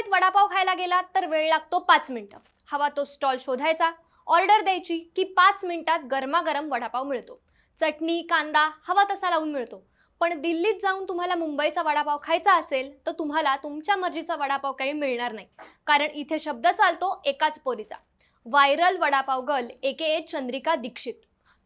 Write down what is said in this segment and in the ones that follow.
मुंबईत वडापाव खायला गेलात तर वेळ लागतो पाच मिनिटं. हवा तो स्टॉल शोधायचा. ऑर्डर द्यायची की पाच मिनिटात गरमागरम वडापाव मिळतो. चटणी कांदा हवा तसा लावून मिळतो. पण दिल्लीत जाऊन तुम्हाला मुंबईचा वडापाव खायचा असेल तर तुम्हाला तुमच्या मर्जीचा वडापाव काही मिळणार नाही. कारण इथे शब्द चालतो एकाच पोरीचा. व्हायरल वडापाव गर्ल एके ए चंद्रिका दीक्षित.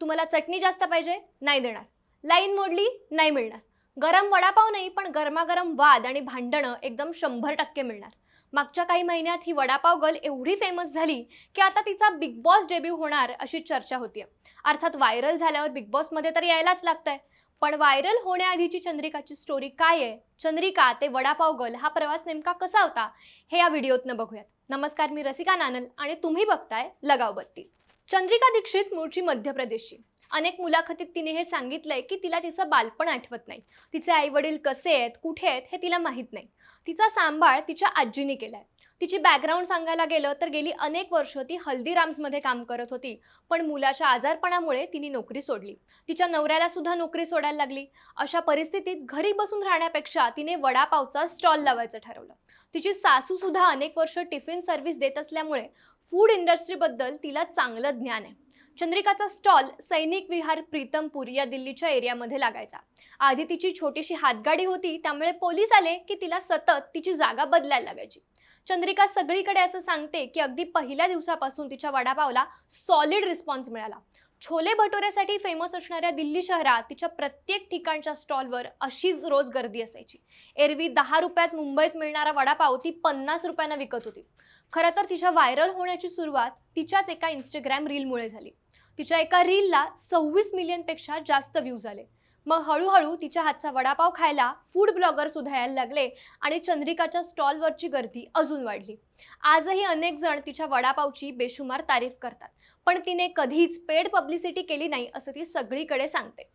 तुम्हाला चटणी जास्त पाहिजे नाही देणार. लाईन मोडली नाही मिळणार. गरम वडापाव नाही पण गरमागरम वाद आणि भांडणं एकदम शंभर टक्के मिळणार. मागच्या काही महिन्यात ही वडापाव गर्ल एवढी फेमस झाली की आता तिचा बिग बॉस डेब्यू होणार अशी चर्चा होतीये. अर्थात व्हायरल झाल्यावर बिग बॉसमध्ये तर यायलाच लागतंय. पण व्हायरल होण्याआधीची चंद्रिकाची स्टोरी काय आहे? चंद्रिका ते वडापाव गर्ल हा प्रवास नेमका कसा होता? हे या व्हिडिओतनं बघूयात. नमस्कार मी रसिका नानल आणि तुम्ही बघताय लगाव बत्ती चंद्रिका दीक्षित मूळची मध्य प्रदेशची. अनेक मुलाखतीत तिने हे सांगितलंय की तिला तिचं बालपण आठवत नाही. तिचे आई वडील कसे आहेत कुठे आहेत हे तिला माहीत नाही. तिचा सांभाळ तिच्या आजीने केलाय. तिची बॅकग्राऊंड सांगायला गेलं तर गेली अनेक वर्ष ती हल्दीराम्समध्ये काम करत होती पण मुलाच्या आजारपणामुळे तिने नोकरी सोडली. तिच्या नवऱ्याला सुद्धा नोकरी सोडायला लागली. अशा परिस्थितीत घरी बसून राहण्यापेक्षा तिने वडापावचा स्टॉल लावायचं ठरवलं. तिची सासू सुद्धा अनेक वर्ष टिफिन सर्व्हिस देत असल्यामुळे फूड इंडस्ट्रीबद्दल तिला चांगलं ज्ञान आहे. चंद्रिकाचा स्टॉल सैनिक विहार प्रीतमपूर या दिल्लीच्या एरियामध्ये लागायचा. आधी तिची छोटीशी हातगाडी होती त्यामुळे पोलीस आले की तिला सतत तिची जागा बदलायला लागायची. चंद्रिका सगळीकडे असं सांगते की अगदी पहिल्या दिवसापासून तिच्या वडापावला सॉलिड रिस्पॉन्स मिळाला. छोले भटुऱ्यासाठी फेमस असणाऱ्या दिल्ली शहरात तिच्या प्रत्येक ठिकाणच्या स्टॉलवर अशीच रोज गर्दी असायची. एरवी दहा रुपयात मुंबईत मिळणारा वडापाव ती पन्नास रुपयांना विकत होती. खरं तर तिच्या व्हायरल होण्याची सुरुवात तिच्याच एका इंस्टाग्राम रीलमुळे झाली. तिच्या एका रीलला सव्वीस मिलियनपेक्षा जास्त व्ह्यूज आले. मग हळूहळू तिच्या हातचा वडापाव खायला फूड ब्लॉगर सुद्धा यायला लागले आणि चंद्रिकाच्या स्टॉलवरची गर्दी अजून वाढली. आजही अनेक जण तिच्या वडापावची बेशुमार तारीफ करतात पण तिने कधीच पेड पब्लिसिटी केली नाही असं ती सगळीकडे सांगते.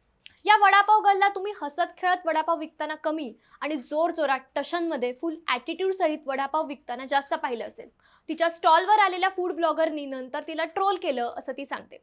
या वडापाव गल्ला तुम्ही हसत खेळत वडापाव विकताना कमी आणि जोर जोरात टशनमध्ये फुल ॲटिट्यूड सहित वडापाव विकताना जास्त पाहिलं असेल. तिच्या स्टॉलवर आलेल्या फूड ब्लॉगरनी नंतर तिला ट्रोल केलं असं ती सांगते.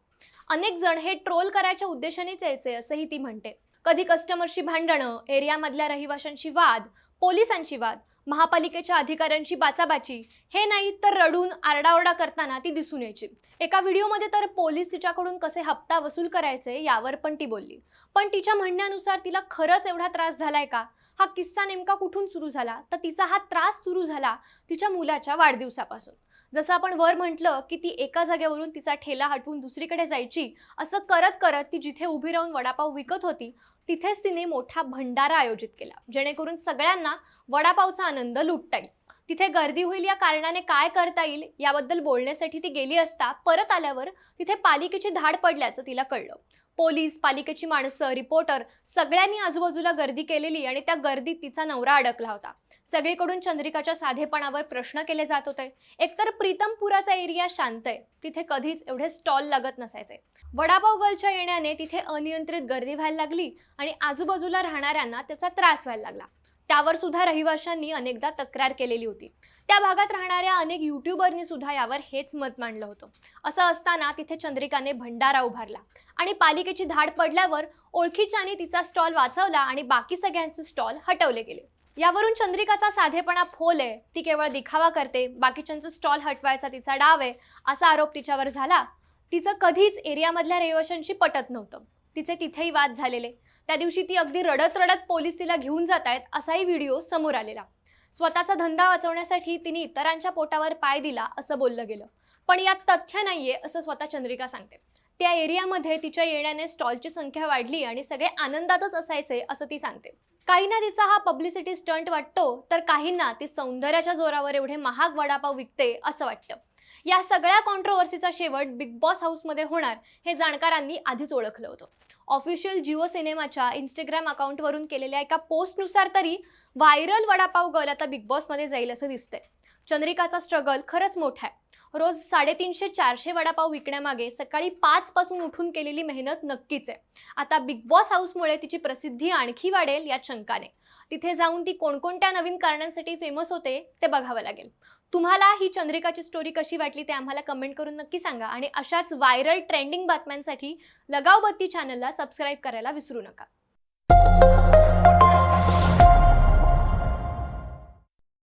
अनेक जण हे ट्रोल करायच्या उद्देशानेच यायचे असंही ती म्हणते. कधी कस्टमरशी भांडणं एरियामधल्या रहिवाशांशी वाद पोलिसांची वाद महापालिकेच्या अधिकाऱ्यांची बाचाबाची. हे नाही तर रडून आरडाओरडा करताना ती दिसून यायची. एका व्हिडिओमध्ये तर पोलीस तिच्याकडून कसे हप्ता वसूल करायचे यावर पण ती बोलली. पण तिच्या म्हणण्यानुसार तिला खरंच एवढा त्रास झालाय का? हा किस्सा नेमका कुठून सुरू झाला? तर तिचा हा त्रास सुरू झाला तिच्या मुलाच्या वाढदिवसापासून. जसं आपण वर म्हटलं की ती एका जागेवरून तिचा ठेला हटवून दुसरीकडे जायची असं करत करत ती जिथे उभी राहून वडापाव विकत होती तिथेच तिने मोठा भंडारा आयोजित केला जेणेकरून सगळ्यांना वडापावचा आनंद लुटता येईल. तिथे गर्दी होईल या कारणाने काय करता येईल याबद्दल बोलण्यासाठी ती गेली असता परत आल्यावर तिथे पालिकेची धाड पडल्याचं तिला कळलं. पोलीस पालिकेची माणसं रिपोर्टर सगळ्यांनी आजूबाजूला गर्दी केलेली आणि त्या गर्दीत तिचा नवरा अडकला होता. सगळीकडून चंद्रिकाच्या साधेपणावर प्रश्न केले जात होते. एकतर प्रीतमपुराचा एरिया शांत आहे. तिथे कधीच एवढे स्टॉल लागत नसायचे. वडापाव गर्लच्या येण्याने तिथे अनियंत्रित गर्दी व्हायला लागली आणि आजूबाजूला राहणाऱ्यांना त्याचा त्रास व्हायला लागला. त्यावर सुद्धा रहिवाशांनी अनेकदा तक्रार केलेली होती. त्या भागात राहणाऱ्या अनेक युट्यूबरनी सुद्धा यावर हेच मत मांडलं होतं. असं असताना तिथे चंद्रिकाने भंडारा उभारला आणि पालिकेची धाड पडल्यावर ओळखीच्याने तिचा स्टॉल वाचवला आणि बाकी सगळ्यांचे स्टॉल हटवले गेले. यावरून चंद्रिकाचा साधेपणा फोल आहे. ती केवळ दिखावा करते. बाकीच्यांचं स्टॉल हटवायचा तिचा डाव आहे असा आरोप तिच्यावर झाला. तिचं कधीच एरियामधल्या रहिवाशांशी पटत नव्हतं. तिचे तिथेही वाद झालेले. त्या दिवशी ती अगदी रडत रडत पोलीस तिला घेऊन जात आहेत असाही व्हिडिओ समोर आलेला. स्वतःचा धंदा वाचवण्यासाठी तिने इतरांच्या पोटावर पाय दिला असं बोललं गेलं. पण यात तथ्य नाहीये असं स्वतः चंद्रिका सांगते. त्या एरियामध्ये तिच्या येण्याने स्टॉलची संख्या वाढली आणि सगळे आनंदातच असायचे असं ती सांगते. काहींना तिचा हा पब्लिसिटी स्टंट वाटतो तर काहींना ती सौंदर्याच्या जोरावर एवढे महाग वडापाव विकते असं वाटतं. या सगळ्या कॉन्ट्रोवर्सीचा शेवट बिग बॉस हाऊसमध्ये होणार हे जाणकारांनी आधीच ओळखलं होतं. ऑफिशियल जिओ सिनेमाच्या इंस्टाग्राम अकाउंटवरून केलेल्या एका पोस्टनुसार तरी व्हायरल वडापाव गर्ल आता बिग बॉसमध्ये जाईल असं दिसतंय. चंद्रिकाचा स्ट्रगल खरंच मोठा आहे. रोज साडेतीनशे चारशे वडापाव विकण्यामागे सकाळी पाच पासून उठून केलेली मेहनत नक्कीच आहे. आता बिग बॉस हाऊसमुळे तिची प्रसिद्धी आणखी वाढेल यात शंकाने. तिथे जाऊन ती कोणकोणत्या नवीन कारणांसाठी फेमस होते ते बघावं लागेल. तुम्हाला ही चंद्रिकाची स्टोरी कशी वाटली ते आम्हाला कमेंट करून नक्की सांगा आणि अशाच व्हायरल ट्रेंडिंग बातम्यांसाठी लगाव बत्ती चॅनलला सबस्क्राईब करायला विसरू नका.